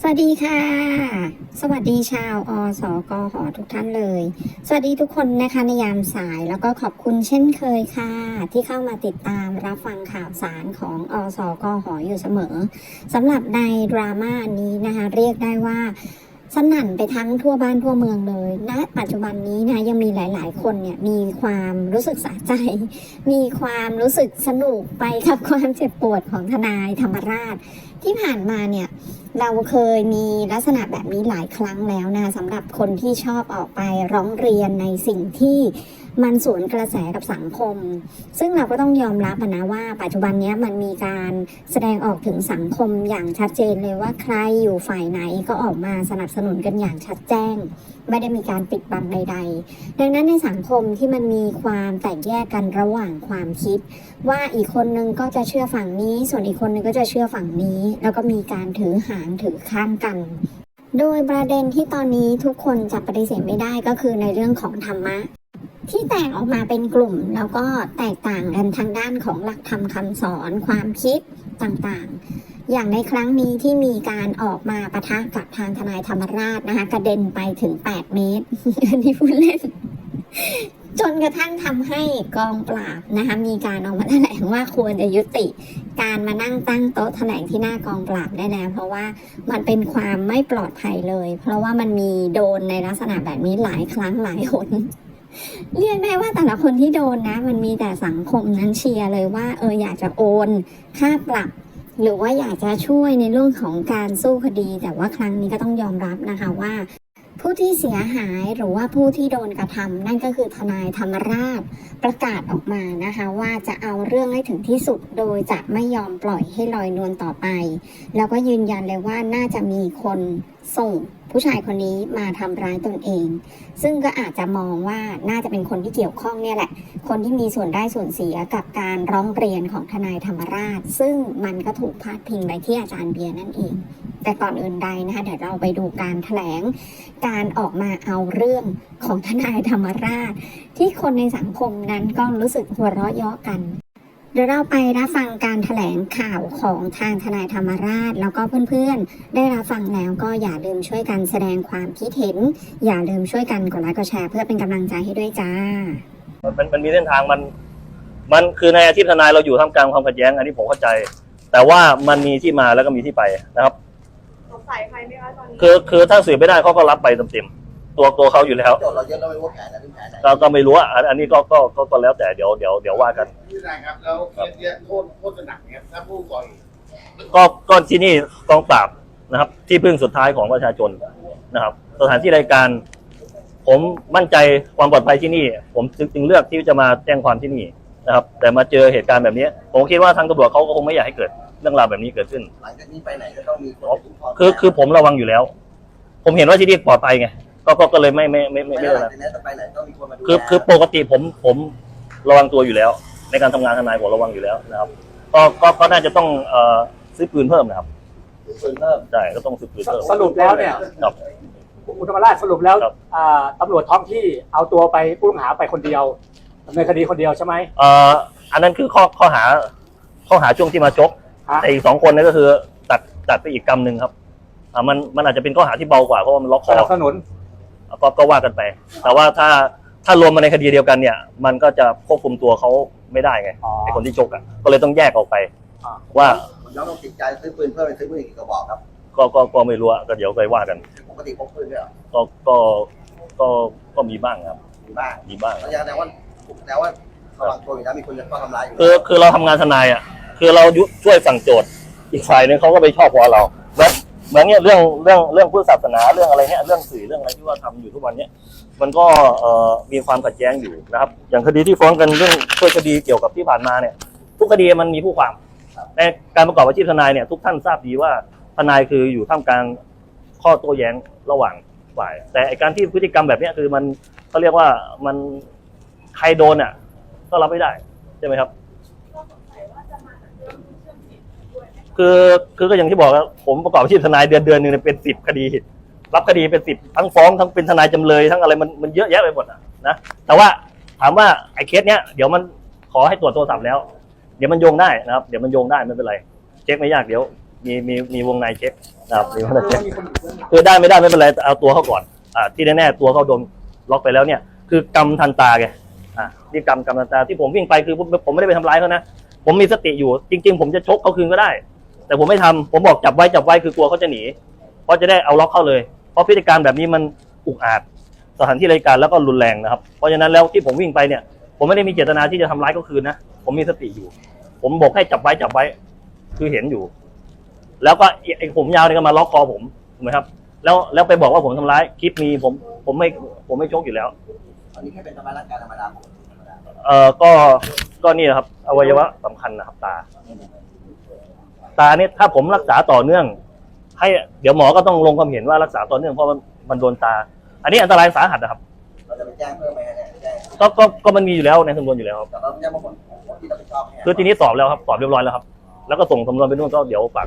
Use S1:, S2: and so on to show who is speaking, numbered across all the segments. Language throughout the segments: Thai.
S1: สวัสดีค่ะ สวัสดีชาวอสกหอทุกท่านเลย สวัสดีทุกคนนะคะในยามสายแล้วก็ขอบคุณเช่นเคยค่ะ ที่เข้ามาติดตามรับฟังข่าวสารของอสกหออยู่เสมอสำหรับในดราม่านี้นะคะเรียกได้ว่า สนั่นไปทั้งทั่วบ้านทั่วเมืองเลยณนะปัจจุบันนี้นะยังมีหลาย ๆ คนเนี่ยมีความรู้สึกสะใจ มีความรู้สึกสนุกไปกับความเจ็บปวดของทนายธรรมราช ที่ผ่านมาเนี่ยเราเคยมีลักษณะแบบนี้หลายครั้งแล้วนะสำหรับคนที่ชอบออกไปร้องเรียนในสิ่งที่ มันสวนกระแสกับสังคม ซึ่งเราก็ต้องยอมรับนะว่า ปัจจุบันนี้มันมีการแสดงออกถึงสังคมอย่างชัดเจนเลยว่าใครอยู่ฝ่ายไหนก็ออกมาสนับสนุนกันอย่างชัดแจ้ง ไม่ได้มีการปิดบังใด ๆ ดังนั้นในสังคมที่มันมีความแตกแยกกันระหว่างความคิด ว่าอีกคนนึงก็จะเชื่อฝั่งนี้ ส่วนอีกคนนึงก็จะเชื่อฝั่งนี้ แล้วก็มีการถือหางถือข้างกันโดยประเด็นที่ตอนนี้ทุกคนจะปฏิเสธไม่ได้ก็คือในเรื่องของธรรมะ ที่แตกออกมาเป็นกลุ่ม แล้วก็แตกต่างกันทางด้านของหลักธรรมคำสอนความคิดต่างๆ อย่างในครั้งนี้ที่มีการออกมาประทะกับทางทนายธรรมราชนะคะกระเด็นไปถึง 8 เมตรอันนี้พูดเล่นจนกระทั่งทำให้กองปราบนะคะมีการออกมาแถลงว่าควรจะยุติ การมานั่งตั้งโต๊ะแถลงที่หน้ากองปราบได้แล้วเพราะว่ามันเป็นความไม่ปลอดภัยเลย เพราะว่ามันมีโดนในลักษณะแบบนี้หลายครั้งหลายหน เรียกได้ว่าแต่ละคนที่โดนนะ มันมีแต่สังคมนั้นเชียร์เลยว่า เอออยากจะโอนค่าปรับ หรือว่าอยากจะช่วยในเรื่องของการสู้คดี แต่ว่าครั้งนี้ก็ต้องยอมรับนะคะว่า ผู้ที่เสียหายหรือว่าผู้ที่โดนกระทำนั่นก็คือทนายธรรมราชประกาศออกมานะคะ ว่าจะเอาเรื่องให้ถึงที่สุด โดยจะไม่ยอมปล่อยให้ลอยนวลต่อไป แล้วก็ยืนยันเลยว่าน่าจะมีคน ส่งผู้ชายคนนี้มาทำร้ายตนเอง ซึ่งก็อาจจะมองว่าน่าจะเป็นคนที่เกี่ยวข้องเนี่ยแหละ คนที่มีส่วนได้ส่วนเสียกับการร้องเรียนของทนายธรรมราช ซึ่งมันก็ถูกพาดพิงไปที่อาจารย์เบียร์นั่นเอง แต่ก่อนอื่นใดนะคะเดี๋ยวเราไปดูการแถลง การออกมาเอาเรื่องของทนายธรรมราช ที่คนในสังคมนั้นก็รู้สึกหัวเราะเยาะกัน เดี๋ยวเราไปรับฟังการแถลงข่าวของทางทนายธรรมราช แล้วก็เพื่อนๆ ได้รับฟังแล้วก็อย่าลืมช่วยกันแสดงความคิดเห็น อย่าลืมช่วยกันกดไลค์กดแชร์เพื่อเป็นกำลังใจให้ด้วยจ้า
S2: มันมันมันมีเส้นทางมัน มันคือในอาชีพทนายเราอยู่ท่ามกลางความขัดแย้งอันนี้ผมเข้าใจ แต่ว่ามันมีที่มาแล้วก็มีที่ไปนะครับ
S3: สงสัยใครไหมคะตอนนี้
S2: คือคือถ้าสืบไม่ได้เขาก็รับไปเต็มๆ ตัวตัวเขาอยู่แล้ว
S4: โจทย์เราเยอะเราไม่รู้ว่าแผนไหนเป็นแผนไหน
S2: เราก็ไม่รู้อะอันอันนี้ก็ก็ก็ก็แล้วแต่เดี๋ยวเดี๋ยวเดี๋ยวว่ากัน
S5: พี่นายครับ แล้วเคสเนี้ยโทษโทษจะหนักเนี่ยถ้าผู้ก่อเหตุ
S2: ก็ก็ที่นี่กองปราบนะครับ ที่พึ่งสุดท้ายของประชาชนนะครับ สถานที่รายการ ผมมั่นใจความปลอดภัยที่นี่ ผมจึงจึงเลือกที่จะมาแจ้งความที่นี่นะครับ แต่มาเจอเหตุการณ์แบบนี้ ผมคิดว่าทางตำรวจเขาก็คงไม่อยากให้เกิดเรื่องราวแบบนี้เกิดขึ้น
S4: หลังจากนี้ไปไหนก็ต้องมีคนคุ้มครอง
S2: คือคือผมระวังอยู่แล้ว ผมเห็นว่าที่นี่ปลอดภัยไง ก็ก็ก็เลยไม่ไม่ไม่ไม่
S4: ไม่
S2: ไม่
S4: ห
S2: เล
S4: ลั
S2: ย
S4: งจากนี้จะไปไหนต้องมีคนมาดู
S2: คือคือปกติผมผมระวังตัวอยู่แล้ว ในการทำงานทนายผมระวังอยู่แล้วนะครับ ก็ก็ก็น่าจะต้องเอ่อซื้อปืนเพิ่มนะครับ
S4: ปืนเพิ่ม
S2: ใช่ก็ต้องซื้อปืนเพิ่ม
S6: สรุปแล้วเนี่ย
S2: ครับ
S6: คุณธรรมราชสรุปแล้ว
S2: ครับ
S6: อ่าตำรวจท้องที่เอาตัวไปผู้ต้องหาไปคนเดียวดำเนินคดีคนเดียวใช่ไหม
S2: เอ่ออันนั้นคือข้อข้อหาข้อหาช่วงที่มาชก
S6: ฮะ
S2: แต่อีกสองคนนั่นก็คือตัดตัดไปอีกกรรมหนึ่งครับอ่ามันมันอาจจะเป็นข้อหาที่เบากว่าเพราะว่ามันล็อกค
S6: ส
S2: อ
S6: นับสนุน
S2: ก็ก็ว่ากันไป แต่ว่าถ้าถ้ารวมมาในคดีเดียวกันเนี่ย มันก็จะควบคุมตัวเขาไม่ได้ไง
S6: อ๋อ
S2: ไอคนที่ชกอะก็เลยต้องแยกออกไป
S6: อ่า
S2: ว่า
S4: ผมย้อนต้องติดใจซื้อปืนเพิ่มเป็นซื้อปืนอีกกระบอกครับ
S2: ก็ก็ก็ไม่รู้อะก็เดี๋ยวไปว่ากัน
S4: ปกติพกปืนด้วยเหรอ
S2: ก็ก็ก็ก็มีบ้างครับ
S4: มีบ้าง
S2: มีบ้าง
S4: แล้วยังแต่ว่าแต่ว่าระหว่างตัวอยู่นะมีคนจะต้องทำร้ายอยู่
S2: คือคือเราทำงานทนายอะ คือเรายุช่วยฝั่งโจทย์ อีกฝ่ายหนึงเขาก็ไปชอบพอเราแล้ว เหมือนเนี้ยเรื่องเรื่องเรื่องพุทธศาสนาเรื่องอะไรเนี้ยเรื่องสื่อเรื่องอะไรที่ว่าทำอยู่ทุกวันเนี้ยมันก็เอ่อมีความขัดแย้งอยู่นะครับ อย่างคดีที่ฟ้องกันเรื่องช่วคดีเกี่ยวกับที่ผ่านมาเนี่ย ทุกคดีมันมีผู้ความในการประกอบอาชีพทนายเนี่ยทุกท่านทราบดีว่าทนายคืออยู่ท่ามกลางข้อโต้แย้งระหว่างฝ่าย แต่การที่พฤติกรรมแบบเนี้ยคือมันเขาเรียกว่ามันใครโดนอะก็รับไม่ได้ใช่ไหมครับ
S3: คื
S2: อคือก็อย่างที่บอกครับผมประกอบอาชีพทนายเดือนเดือนหนึงเนี่ยเป็นสิบคดี รับคดีเป็นสิบทั้งฟ้องทั้งเป็นทนายจำเลยทั้งอะไรมันมันเยอะแยะไปหมดอะนะแต่ว่าถามว่าไอ้เคสเนี้ยเดี๋ยวมันขอให้ตรวจโทรศัพท์แล้ว เดี๋ยวมันโยงได้นะครับ เดี๋ยวมันโยงได้ไม่เป็นไร เช็คไม่ยากเดี๋ยว มีมีมีวงในเช็คนะครับมีวงในเช็คคือได้ไม่ได้ไม่เป็นไรแต่เอาตัวเขาก่อนอ่าที่แน่ๆตัวเขาโดนล็อกไปแล้วเนี่ย คือกำทันตาไงอ่านี่กำกำทันตาที่ผมวิ่งไปคือผมผมไม่ได้ไปทำร้ายเขานะผมมีสติอยู่จริง ๆ ผมจะชกเขาคืนก็ได้ แต่ผมไม่ทำผมบอกจับไว้จับไว้คือกลัวเขาจะหนี เพราะจะได้เอาล็อกเข้าเลย เพราะพฤติการแบบนี้มันอุกอาจสถานที่รายการแล้วก็รุนแรงนะครับ เพราะฉะนั้นแล้วที่ผมวิ่งไปเนี่ย ผมไม่ได้มีเจตนาที่จะทำร้ายเขาคืนนะ ผมมีสติอยู่ ผมบอกให้จับไว้จับไว้ คือเห็นอยู่ แล้วก็ไอ้ไอ้ผมยาวเนี่ยก็มาล็อกคอผมถูกไหมครับ แล้วแล้วไปบอกว่าผมทำร้ายคลิปมีผมผมไม่ผมไม่ชกอยู่แล้ว
S4: อันนี้แค่เป็นธรรมดาการธรรมดาธรรมดา
S2: เอ่อก็ก็นี่นะครับอวัยวะสำคัญนะครับตา ตาเนี่ยถ้าผมรักษาต่อเนื่อง ให้เดี๋ยวหมอก็ต้องลงความเห็นว่ารักษาต่อเนื่องเพราะมันมันโดนตา อันนี้อันตรายสาหัสนะครับ
S4: เราจะไปแจ้งเพิ่มไหมฮะเนี่ยแจ้ง
S2: ก็ก็ก็มันมีอยู่แล้วในสำนวนอยู่แล้วครับ
S4: แต่เราแจ้งว่าคนที่รับผิดชอบให้
S2: คือทีนี้สอบแล้วครับสอบเรียบร้อยแล้วครับ แล้วก็ส่งสำนวนไปนู่นก็เดี๋ยวฝาก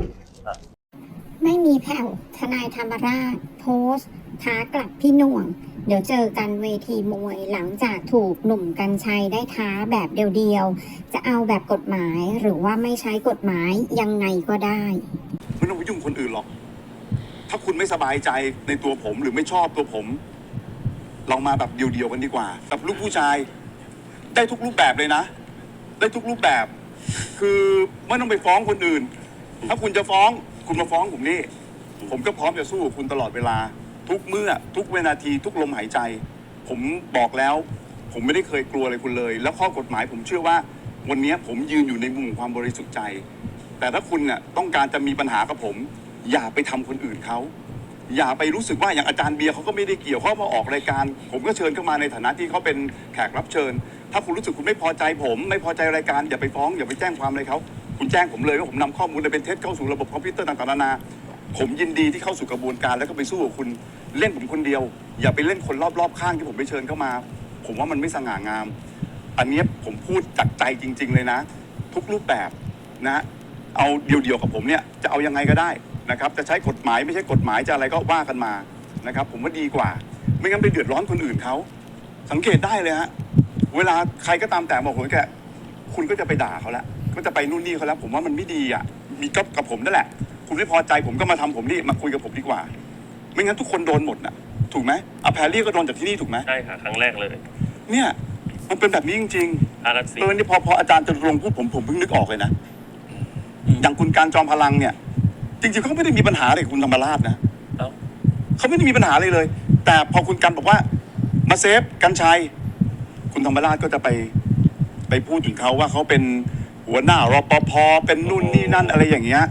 S1: ไม่มีแผ่วทนายธรรมราชโพสต์ ท้ากลับพี่หน่วง เดี๋ยวเจอกันเวทีมวยหลังจากถูกหนุ่มกัญชัยได้ท้าแบบเดียวๆ จะเอาแบบกฎหมายหรือว่าไม่ใช้กฎหมายยังไงก็ได้
S7: ไม่ต้องไปยุ่งคนอื่นหรอก ถ้าคุณไม่สบายใจในตัวผมหรือไม่ชอบตัวผมเรามาแบบเดียวๆกันดีกว่าแบบลูกผู้ชาย ได้ทุกรูปแบบเลยนะ ได้ทุกรูปแบบ คือไม่ต้องไปฟ้องคนอื่น ถ้าคุณจะฟ้องคุณมาฟ้องผมนี่ผมก็พร้อมจะสู้กับคุณตลอดเวลา ทุกเมื่อทุกเวนาทีทุกลมหายใจ ผมบอกแล้ว ผมไม่ได้เคยกลัวอะไรคุณเลย แล้วข้อกฎหมายผมเชื่อว่า วันนี้ผมยืนอยู่ในมุมของความบริสุทธิ์ใจ แต่ถ้าคุณเนี่ยต้องการจะมีปัญหากับผม อย่าไปทำคนอื่นเขาอย่าไปรู้สึกว่าอย่างอาจารย์เบียร์เขาก็ไม่ได้เกี่ยวเขามาออกรายการ ผมก็เชิญเข้ามาในฐานะที่เขาเป็นแขกรับเชิญ ถ้าคุณรู้สึกคุณไม่พอใจผม ไม่พอใจรายการอย่าไปฟ้องอย่าไปแจ้งความอะไรเขาคุณแจ้งผมเลยว่าผมนำข้อมูลอันเป็นเท็จเข้าสู่ระบบคอมพิวเตอร์ต่างๆนานา ผมยินดีที่เข้าสู่กระบวนการแล้วก็ไปสู้กับคุณเล่นผมคนเดียว อย่าไปเล่นคนรอบๆข้างที่ผมไปเชิญเข้ามา ผมว่ามันไม่สง่างาม อันนี้ผมพูดจากใจจริง ๆ เลยนะ ทุกรูปแบบนะ เอาเดี่ยวๆกับผมเนี่ยจะเอายังไงก็ได้นะครับ จะใช้กฎหมายไม่ใช่กฎหมายจะอะไรก็ว่ากันมานะครับ ผมว่าดีกว่า ไม่งั้นไปเดือดร้อนคนอื่นเขาสังเกตได้เลยฮะเวลาใครก็ตามแต่บอกผมแกคุณก็จะไปด่าเขาละก็จะไปนู่นนี่เขาแล้ว ผมว่ามันไม่ดีอะมีกับกับผมนั่นแหละ คุณไม่พอใจผมก็มาทำผมนี่มาคุยกับผมดีกว่า ไม่งั้นทุกคนโดนหมดน่ะ ถูกไหมอะแพรรี่ก็โดนจากที่นี่ถูกไหม
S2: ใช่ค่ะครั้งแรกเลย
S7: เนี่ย มันเป็นแบบนี้จริงๆ
S2: อารักษี
S7: เออนี่พอพออาจารย์จะลงค์พูดผมผมเพิ่งนึกออกเลยนะอย่างคุณการจอมพลังเนี่ย จริงๆเขาไม่ได้มีปัญหาอะไรกับคุณธรรมราชนะ
S2: เอ้า
S7: เขาไม่ได้มีปัญหาเลยเลย แต่พอคุณกันบอกว่า มาเซฟกันชัยคุณธรรมราชก็จะไปไปพูดถึงเขาว่าเขาเป็นหัวหน้ารปภเป็นนู่นนี่นั่นอะไรอย่างเงี้ย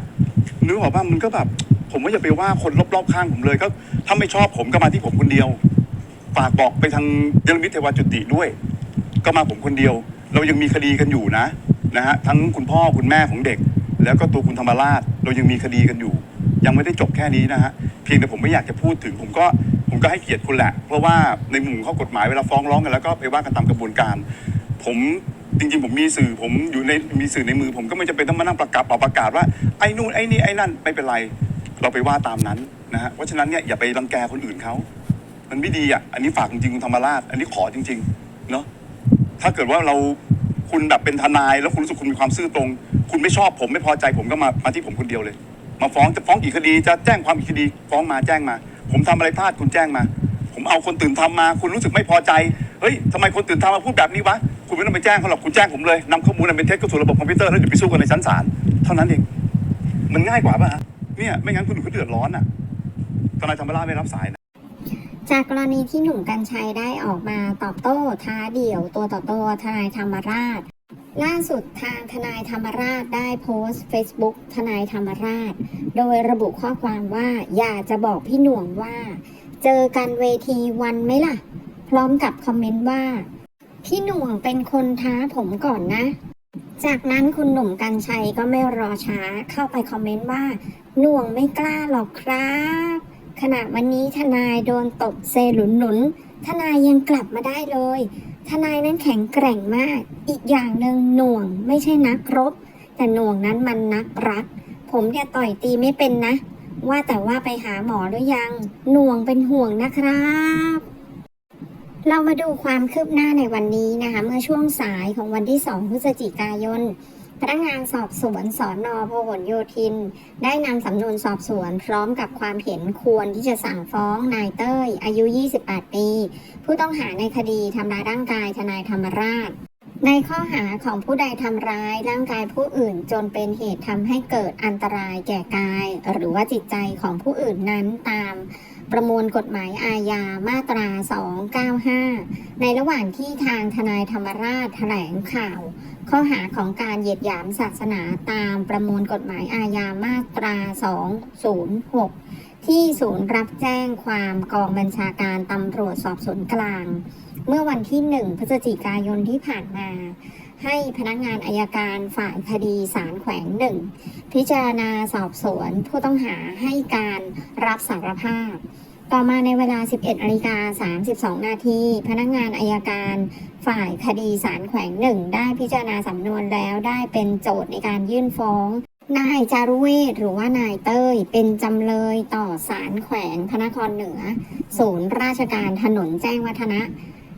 S7: นึกออกป่ะมันก็แบบ ผมว่าอย่าไปว่าคนรอบๆข้างผมเลยก็ถ้าไม่ชอบผมก็มาที่ผมคนเดียว ฝากบอกไปทางเดลมิตเทวาจุติด้วย ก็มาผมคนเดียว เรายังมีคดีกันอยู่นะนะฮะทั้งคุณพ่อคุณแม่ของเด็ก แล้วก็ตัวคุณธรรมราชเรายังมีคดีกันอยู่ ยังไม่ได้จบแค่นี้นะฮะเพียงแต่ผมไม่อยากจะพูดถึง ผมก็ผมก็ให้เกียรติคุณแหละ เพราะว่าในมุมข้อกฎหมายเวลาฟ้องร้องกันแล้วก็ไปว่ากันตามกระบวนการ ผม จริงๆผมมีสื่อผมอยู่ในมีสื่อในมือ ผมก็ไม่จำเป็นต้องมานั่งประกาศเป่าประกาศว่าไอ้นู่นไอ้นี่ไอ้นั่นไม่เป็นไร เราไปว่าตามนั้นนะฮะเพราะฉะนั้นเนี่ยอย่าไปรังแกคนอื่นเขามันไม่ดีอะอันนี้ฝากจริงๆคุณธรรมราช อันนี้ขอจริงๆเนาะถ้าเกิดว่าเราคุณแบบเป็นทนายแล้วคุณรู้สึกคุณมีความซื่อตรง คุณไม่ชอบผมไม่พอใจผมก็มามาที่ผมคนเดียวเลย มาฟ้องจะฟ้องกี่คดีจะแจ้งความกี่คดีฟ้องมาแจ้งมา ผมทำอะไรพลาดคุณแจ้งมา ผมเอาคนตื่นทำมา คุณรู้สึกไม่พอใจเฮ้ยทำไมคนตื่นทำมาพูดแบบนี้วะ คุณไม่ต้องไปแจ้งเขาหรอกคุณแจ้งผมเลยนำข้อมูลอันเป็นเท็จเข้าสู่ระบบคอมพิวเตอร์แล้วเดี๋ยวไปสู้กันในชั้นศาลเท่านั้นเองมันง่ายกว่าป่ะฮะเนี่ยไม่งั้นคุณอื่นเขาเดือดร้อนอะทนายธรรมราชไม่รับสายนะ
S1: จากกรณีที่หนุ่มกัญชัยได้ออกมาตอบโต้ท้าเดี่ยว ตัวต่อตัวทนายธรรมราช ล่าสุดทางทนายธรรมราชได้โพสต์ Facebook ทนายธรรมราช โดยระบุข้อความว่าอยากจะบอกพี่หน่วงว่า เจอกันเวทีวันไหมล่ะ พร้อมกับคอมเมนต์ว่า พี่หน่วงเป็นคนท้าผมก่อนนะ จากนั้นคุณหนุ่มกัญชัยก็ไม่รอช้าเข้าไปคอมเมนต์ว่า หน่วงไม่กล้าหรอกครับ ขณะวันนี้ทนายโดนตบเซหลุนหนุน ทนายยังกลับมาได้เลย ทนายนั้นแข็งแกร่งมาก อีกอย่างหนึ่งหน่วงไม่ใช่นักรบ แต่หน่วงนั้นมันนักรัก ผมเนี่ยต่อยตีไม่เป็นนะ ว่าแต่ว่าไปหาหมอหรือยัง หน่วงเป็นห่วงนะครับ เรามาดูความคืบหน้าในวันนี้นะคะเมื่อช่วงสายของวันที่ 2 พฤศจิกายน พนักงานสอบสวนสอนอพหลโยธิน ได้นำสำนวนสอบสวน พร้อมกับความเห็นควรที่จะสั่งฟ้องนายเต้ย อายุ 28 ปี ผู้ต้องหาในคดีทำร้ายร่างกายทนายธรรมราช ในข้อหาของผู้ใดทำร้ายร่างกายผู้อื่นจนเป็นเหตุทำให้เกิดอันตรายแก่กาย หรือว่าจิตใจของผู้อื่นนั้นตาม ประมวลกฎหมายอาญามาตรา 295 ในระหว่างที่ทางทนายธรรมราชแถลงข่าว ข้อหาของการเหยียดหยามศาสนาตามประมวลกฎหมายอาญามาตรา 206 ที่ศูนย์รับแจ้งความกองบัญชาการตำรวจสอบสวนกลาง เมื่อวันที่ 1 พฤศจิกายนที่ผ่านมา ให้พนักงานอายการฝ่ายคดีสารแขวงหนึ่งพิจารณาสอบสวนผู้ต้องหาให้การรับสารภาพ ต่อมาในเวลา 11นาฬิกา32 นาที พนักงานอายการฝ่ายคดีสารแขวงหนึ่งได้พิจารณาสำนวนแล้วได้เป็นโจทย์ในการยื่นฟ้องนายจารุเวศหรือว่านายเต้ย เป็นจำเลยต่อสารแขวงพระนครเหนือ ศูนย์ราชการถนนแจ้งวัฒนะ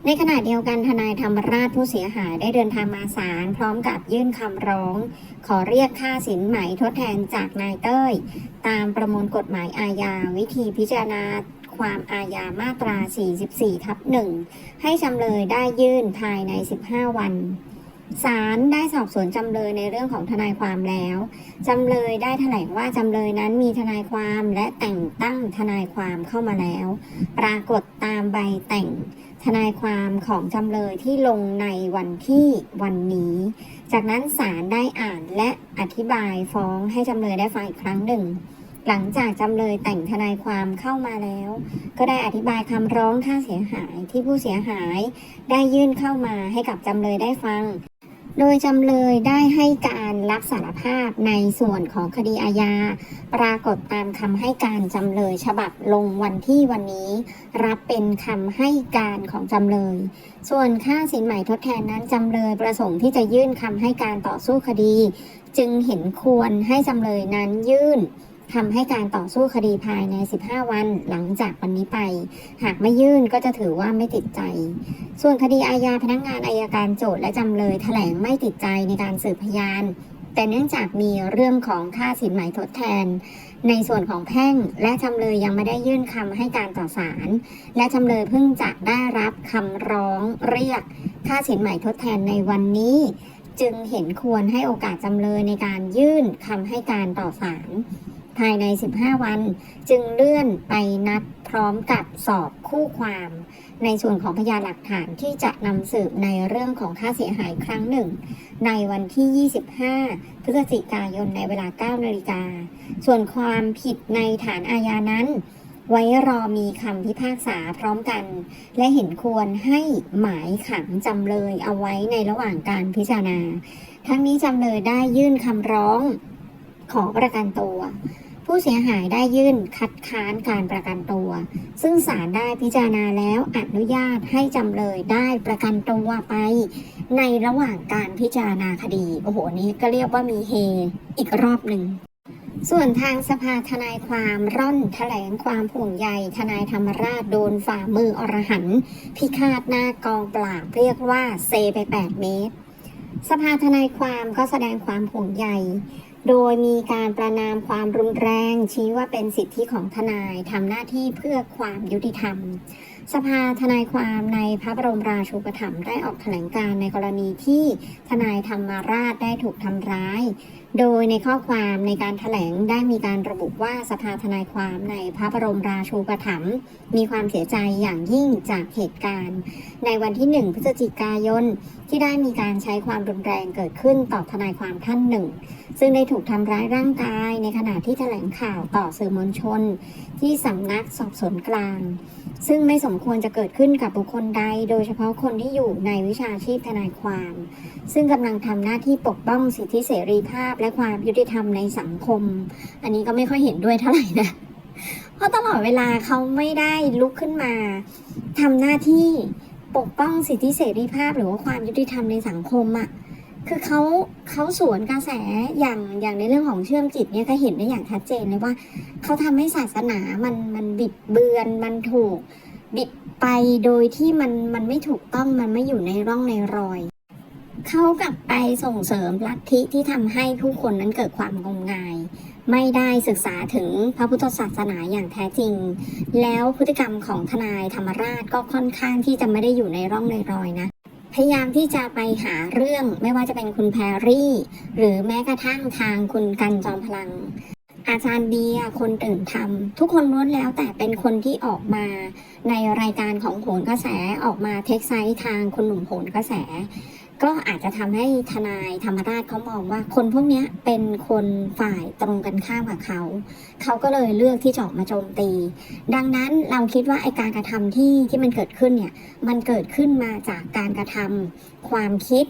S1: ในขณะเดียวกันทนายธรรมราชผู้เสียหายได้เดินทางมาศาลพร้อมกับยื่นคำร้อง ขอเรียกค่าสินไหมทดแทนจากนายเต้ย ตามประมวลกฎหมายอาญาวิธีพิจารณาความอาญามาตรา 44 ทับ 1 ให้จำเลยได้ยื่นภายใน 15 วัน ศาลได้สอบสวนจำเลยในเรื่องของทนายความแล้ว จำเลยได้แถลงว่าจำเลยนั้นมีทนายความและแต่งตั้งทนายความเข้ามาแล้ว ปรากฏตามใบแต่งทนายความของจำเลยที่ลงในวันที่วันนี้ จากนั้นศาลได้อ่านและอธิบายฟ้องให้จำเลยได้ฟังอีกครั้งหนึ่ง หลังจากจำเลยแต่งทนายความเข้ามาแล้ว ก็ได้อธิบายคำร้องค่าเสียหายที่ผู้เสียหายได้ยื่นเข้ามาให้กับจำเลยได้ฟัง โดยจำเลยได้ให้การรับสารภาพในส่วนของคดีอาญา ปรากฏตามคำให้การจำเลยฉบับลงวันที่วันนี้ รับเป็นคำให้การของจำเลย ส่วนค่าสินใหม่ทดแทนนั้นจำเลยประสงค์ที่จะยื่นคำให้การต่อสู้คดี จึงเห็นควรให้จำเลยนั้นยื่น คำให้การต่อสู้คดีภายใน 15 วันหลังจากวันนี้ไป หากไม่ยื่นก็จะถือว่าไม่ติดใจ ส่วนคดีอาญาพนักงานอายการโจทย์และจำเลยแถลงไม่ติดใจในการสืบพยาน แต่เนื่องจากมีเรื่องของค่าสินไหมทดแทน ในส่วนของแพ่งและจำเลยยังไม่ได้ยื่นคำให้การต่อศาลและจำเลยเพิ่งจะได้รับคำร้องเรียกค่าสินไหมทดแทนในวันนี้จึงเห็นควรให้โอกาสจำเลยในการยื่นคำให้การต่อศาล ภายใน 15 วัน จึงเลื่อนไปนัดพร้อมกับสอบคู่ความ ในส่วนของพยานหลักฐานที่จะนำสืบในเรื่องของค่าเสียหายครั้งหนึ่ง ในวันที่ 25 พฤศจิกายนในเวลา 9 นาฬิกา ส่วนความผิดในฐานอาญานั้นไว้รอมีคำพิพากษาพร้อมกัน และเห็นควรให้หมายขังจำเลยเอาไว้ในระหว่างการพิจารณา ทั้งนี้จำเลยได้ยื่นคำร้องขอประกันตัว ผู้เสียหายได้ยื่นคัดค้านการประกันตัว ซึ่งศาลได้พิจารณาแล้วอนุญาตให้จำเลยได้ประกันตัวไป ในระหว่างการพิจารณาคดี โอ้โห นี้ก็เรียกว่ามีเฮอีกรอบหนึ่งส่วนทางสภาทนายความร่อนแถลงความห่วงใยทนายธรรมราชโดนฝ่ามืออรหันต์พิฆาตหน้ากองปราบเรียกว่าเซไป 8 เมตร สภาทนายความก็แสดงความห่วงใย โดยมีการประนามความรุนแรงชี้ว่าเป็นสิทธิของทนายทำหน้าที่เพื่อความยุติธรรม สภาทนายความในพระบรมราชูปถัมภ์ได้ออกแถลงการในกรณีที่ทนายธรรมราชได้ถูกทำร้าย โดยในข้อความในการแถลงได้มีการระบุว่าสภาทนายความในพระบรมราชูปถัมภ์มีความเสียใจอย่างยิ่งจากเหตุการณ์ ในวันที่ 1 พฤศจิกายนที่ได้มีการใช้ความรุนแรงเกิดขึ้นต่อทนายความท่านหนึ่ง ซึ่งได้ถูกทำร้ายร่างกายในขณะที่แถลงข่าวต่อสื่อมวลชน ที่สำนักสอบสวนกลาง ซึ่งไม่สมควรจะเกิดขึ้นกับบุคคลใด โดยเฉพาะคนที่อยู่ในวิชาชีพทนายความ ซึ่งกำลังทำหน้าที่ปกป้องสิทธิเสรีภาพและความยุติธรรมในสังคม อันนี้ก็ไม่ค่อยเห็นด้วยเท่าไหร่นะ เพราะตลอดเวลาเขาไม่ได้ลุกขึ้นมาทำหน้าที่ปกป้องสิทธิเสรีภาพ หรือว่าความยุติธรรมในสังคมอะ่ะ คือเขาเขาสวนกระแสอย่างอย่างในเรื่องของเชื่อมจิตเนี่ยก็เห็นได้อย่างชัดเจนเลยว่าเขาทำให้ศาสนามันมันบิดเบือนมันถูกบิดไปโดยที่มันมันไม่ถูกต้องมันไม่อยู่ในร่องในรอย เขากลับไปส่งเสริมลัทธิที่ทำให้ผู้คนนั้นเกิดความงมงาย ไม่ได้ศึกษาถึงพระพุทธศาสนาอย่างแท้จริง แล้วพฤติกรรมของทนายธรรมราชก็ค่อนข้างที่จะไม่ได้อยู่ในร่องในรอยนะ พยายามที่จะไปหาเรื่องไม่ว่าจะเป็นคุณแพรรี่ หรือแม้กระทั่งทางคุณกันจอมพลัง อาจารย์เบียคนตื่นทำทุกคนล้วนแล้วแต่เป็นคนที่ออกมาในรายการของโหนกระแสออกมาเทคไซต์ทางคุณหนุ่มโหนกระแส ก็อาจจะทำให้ทนายธรรมราชเขามองว่าคนพวกนี้เป็นคนฝ่ายตรงกันข้ามกับเขา เขาก็เลยเลือกที่จะออกมาโจมตี ดังนั้นเราคิดว่าไอการกระทำที่ที่มันเกิดขึ้นเนี่ยมันเกิดขึ้นมาจากการกระทำความคิด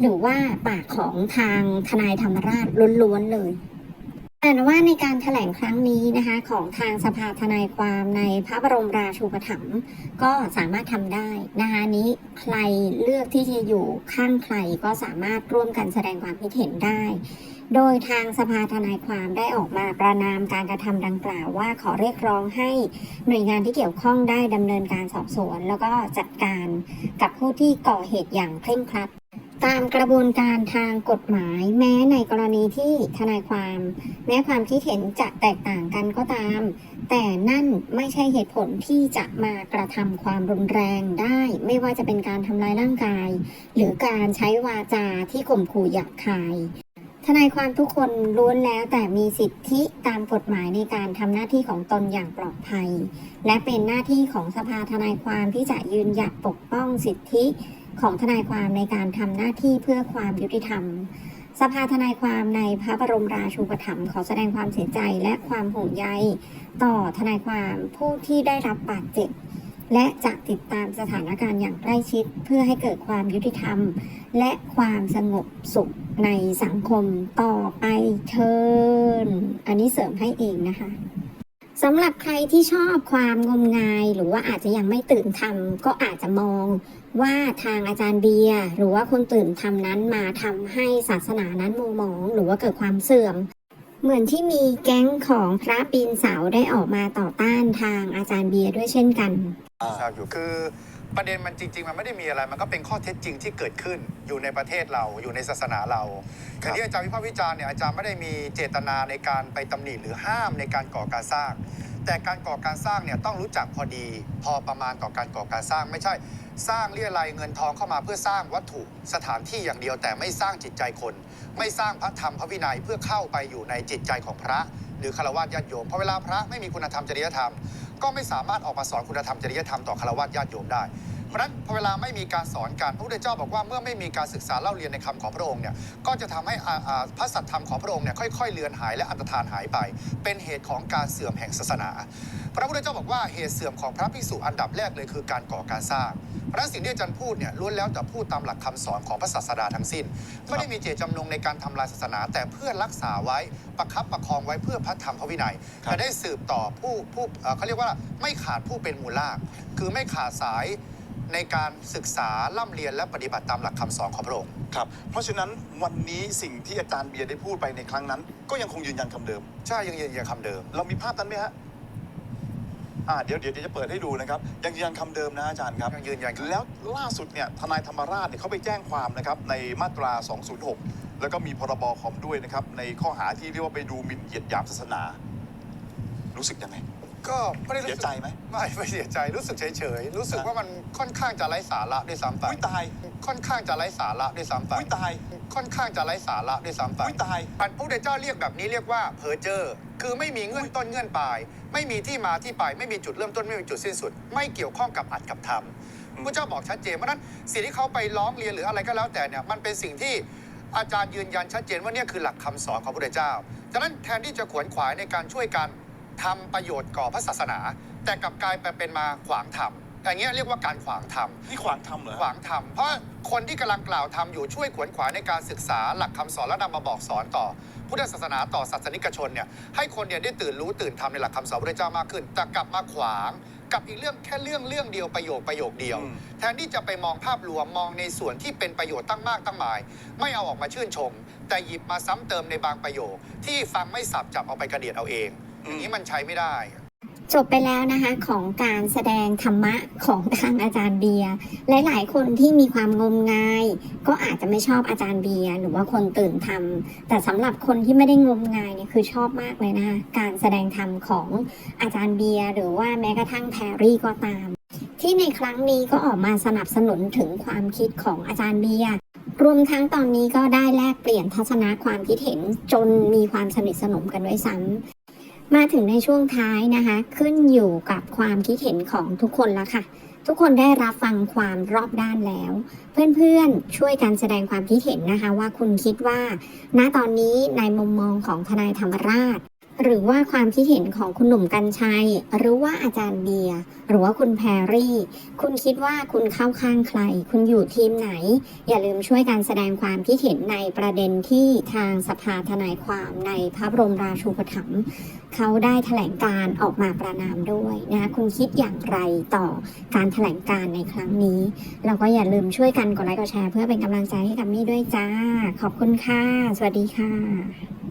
S1: หรือว่าปากของทางทนายธรรมราชล้วนๆเลยแต่ว่าในการแถลงครั้งนี้นะคะของทางสภาทนายความในพระบรมราชูปถัมภ์ก็สามารถทำได้นะคะนี้ ใครเลือกที่จะอยู่ข้างใครก็สามารถร่วมกันแสดงความคิดเห็นได้ โดยทางสภาทนายความได้ออกมาประนามการกระทำดังกล่าวว่าขอเรียกร้องให้หน่วยงานที่เกี่ยวข้องได้ดำเนินการสอบสวน แล้วก็จัดการกับผู้ที่ก่อเหตุอย่างเคร่งครัด ตามกระบวนการทางกฎหมาย แม้ในกรณีที่ทนายความ แม้ความคิดเห็นจะแตกต่างกันก็ตาม แต่นั่นไม่ใช่เหตุผลที่จะมากระทำความรุนแรงได้ ไม่ว่าจะเป็นการทำลายร่างกาย หรือการใช้วาจาที่ข่มขู่หยาบคายทนายความทุกคนล้วนแล้วแต่มีสิทธิตามกฎหมายในการทำหน้าที่ของตนอย่างปลอดภัย และเป็นหน้าที่ของสภาทนายความที่จะยืนหยัดปกป้องสิทธิ ของทนายความในการทำหน้าที่เพื่อความยุติธรรม สภาทนายความในพระบรมราชูปถัมภ์ขอแสดงความเสียใจและความห่วงใยต่อทนายความผู้ที่ได้รับบาดเจ็บและจะติดตามสถานการณ์อย่างใกล้ชิด เพื่อให้เกิดความยุติธรรม และความสงบสุขในสังคมต่อไปเทินอันนี้เสริมให้เองนะคะสำหรับใครที่ชอบความงมงาย หรือว่าอาจจะยังไม่ตื่นทำก็อาจจะมอง ว่าทางอาจารย์เบียร์หรือว่าคนตื่นทำนั้นมาทำให้ศาสนานั้นมัวหมอง หรือว่าเกิดความเสื่อม เหมือนที่มีแก๊งของพระปีนเสาได้ออกมาต่อต้านทางอาจารย์เบียร์ด้วยเช่นกัน
S8: ทราบอยู่คือประเด็นมันจริง ๆ มันไม่ได้มีอะไร มันก็เป็นข้อเท็จจริงที่เกิดขึ้นอยู่ในประเทศเราอยู่ในศาสนาเราอย่างที่อาจารย์วิพากษ์วิจารณ์เนี่ยอาจารย์ไม่ได้มีเจตนาในการไปตำหนิหรือห้ามในการก่อการสร้าง แต่การก่อการสร้างเนี่ยต้องรู้จักพอดี พอประมาณต่อการก่อการสร้างไม่ใช่ สร้างเรียรายเงินทองเข้ามาเพื่อสร้างวัตถุสถานที่อย่างเดียว แต่ไม่สร้างจิตใจคน ไม่สร้างพระธรรมพระวินัยเพื่อเข้าไปอยู่ในจิตใจของพระ หรือคารวะญาติโยมเพราะเวลาพระไม่มีคุณธรรมจริยธรรม ก็ไม่สามารถออกมาสอนคุณธรรมจริยธรรมต่อคารวะญาติโยมได้เพราะฉะนั้นพอเวลาไม่มีการสอนการพระพุทธเจ้าบอกว่าเมื่อไม่มีการศึกษาเล่าเรียนในคำของพระองค์เนี่ยก็จะทำให้พระสัตธรรมของพระองค์เนี่ยค่อยๆเลือนหายและอันตรธานหายไป เป็นเหตุของการเสื่อมแห่งศาสนา พระพุทธเจ้าบอกว่าเหตุเสื่อมของพระภิกษุอันดับแรกเลยคือการก่อการสร้าง เพราะฉะนั้นสิ่งที่อาจารย์พูดเนี่ยล้วนแล้วแต่พูดตามหลักคำสอนของพระศาสดาทั้งสิ้น ไม่ได้มีเจตจำนงในการทำลายศาสนา แต่เพื่อรักษาไว้ประคับประคองไว้เพื่อพระธรรมพระวินัย
S7: ครับ
S8: จะได้สืบต่อผู้ผู้เอ่อเขาเรียกว่าไม่ขาดผู้เป็นมูลลากคือไม่ขาดสายในการศึกษาล่ำเรียนและปฏิบัติตามหลักคำสอนของพระองค์
S7: ครับเพราะฉะนั้นวันนี้สิ่งที่อาจารย์เบียร์ได้พูดไปในครั้งนั้น ก็ยังคงยืนยันคำเดิม
S8: ใช่ยังยืนยันคำเดิม
S7: เรามีภาพนั้นไหมฮะ อ่าเดี๋ยวเดี๋ยวเดี๋ยวจะเปิดให้ดูนะครับ ยังยืนยันคำเดิมนะอาจารย์ครับ
S8: ยังยืนยันครับ
S7: แล้วล่าสุดเนี่ยทนายธรรมราชเนี่ยเขาไปแจ้งความนะครับในมาตรา 206 แล้วก็มีพรบคอมด้วยนะครับ ในข้อหาที่เรียกว่าไปดูหมิ่นเหยียดหยามศาสนา รู้สึกยังไง
S8: ก็ไม่ได้
S7: เสี
S8: รู้
S7: ย
S8: สึก
S7: ใจไหม
S8: ไม่ไม่เสียใจรู้สึกเฉยๆรู้สึกว่ามันค่อนข้างจะไร้สาระด้วยซ้ำไป
S7: อุ้ยตาย
S8: ค่อนข้างจะไร้สาระด้วยซ้ำไป
S7: อุ้ยตาย
S8: ค่อนข้างจะไร้สาระด้วยซ้ำไป
S7: อุ้ยตาย
S8: อันพระพุทธเจ้าเรียกแบบนี้เรียกว่าเพอเจอร์ คือไม่มีเงื่อนต้นเงื่อนปลาย ไม่มีที่มาที่ไปไม่มีจุดเริ่มต้นไม่มีจุดสิ้นสุด ไม่เกี่ยวข้องกับอัดกับธรรมพระเจ้าบอกชัดเจนเพราะฉะนั้นสิ่งที่เขาไปร้องเรียนหรืออะไรก็แล้วแต่เนี่ยมันเป็นสิ่งที่อาจารย์ยืนยันชัดเจนว่าเนี่ยคือหลักคำสอนของพระพุทธเจ้าฉะนั้นแทนที่จะขวนขวายในการช่วยกันทำประโยชน์ก่อพระศาสนา แต่กลับกลายไปเป็นมาขวางธรรม อย่างเงี้ยเรียกว่าการขวางธรรม
S7: นี่ขวางทำเหรอ
S8: ขวางธรรม เพราะคนที่กำลังกล่าวทำอยู่ช่วยขวนขวายในการศึกษาหลักคำสอนและนำมาบอกสอนต่อ พุทธศาสนาต่อศาสนิกชนเนี่ยให้คนเนี่ยได้ตื่นรู้ตื่นทำในหลักคำสอนพระเจ้ามากขึ้น แต่กลับมาขวางกับอีกเรื่องแค่เรื่องเรื่องเดียวประโยคประโยคเดียว
S7: อืม
S8: แทนที่จะไปมองภาพรวมมองในส่วนที่เป็นประโยชน์ตั้งมากตั้งหมาย ไม่เอาออกมาชื่นชม แต่หยิบมาซ้ำเติมในบางประโยค ที่ฟังไม่สับจับเอาไปกระเดียดเอาเองอย่างนี้มันใช้ไม่ได้
S1: จบไปแล้วนะคะของการแสดงธรรมะของทางอาจารย์เบียร์หลาย ๆ คนที่มีความงมงาย ก็อาจจะไม่ชอบอาจารย์เบียร์หรือว่าคนตื่นธรรม แต่สำหรับคนที่ไม่ได้งมงายเนี่ยคือชอบมากเลยนะคะการแสดงธรรมของอาจารย์เบียร์หรือว่าแม้กระทั่งแพรรี่ก็ตาม ที่ในครั้งนี้ก็ออกมาสนับสนุนถึงความคิดของอาจารย์เบียร์รวมทั้งตอนนี้ก็ได้แลกเปลี่ยนทัศนะความคิดเห็นจนมีความสนิทสนมกันด้วยซ้ำ มาถึงในช่วงท้ายนะคะ ขึ้นอยู่กับความคิดเห็นของทุกคนแล้วค่ะ ทุกคนได้รับฟังความรอบด้านแล้ว เพื่อนๆช่วยกันแสดงความคิดเห็นนะคะ ว่าคุณคิดว่า ณตอนนี้ในมุมมองของทนายธรรมราช หรือว่าความคิดเห็นของคุณหนุ่มกัญชัย หรือว่าอาจารย์เบียร์หรือว่าคุณแพรรี่ คุณคิดว่าคุณเข้าข้างใคร คุณอยู่ทีมไหน อย่าลืมช่วยกันแสดงความคิดเห็นในประเด็นที่ทางสภาทนายความในพระบรมราชูปถัมภ์เขาได้แถลงการออกมาประนามด้วยนะคะคุณคิดอย่างไรต่อการแถลงการในครั้งนี้ เราก็อย่าลืมช่วยกันกดไลค์กดแชร์เพื่อเป็นกำลังใจให้กับมี่ด้วยจ้า ขอบคุณค่ะ สวัสดีค่ะ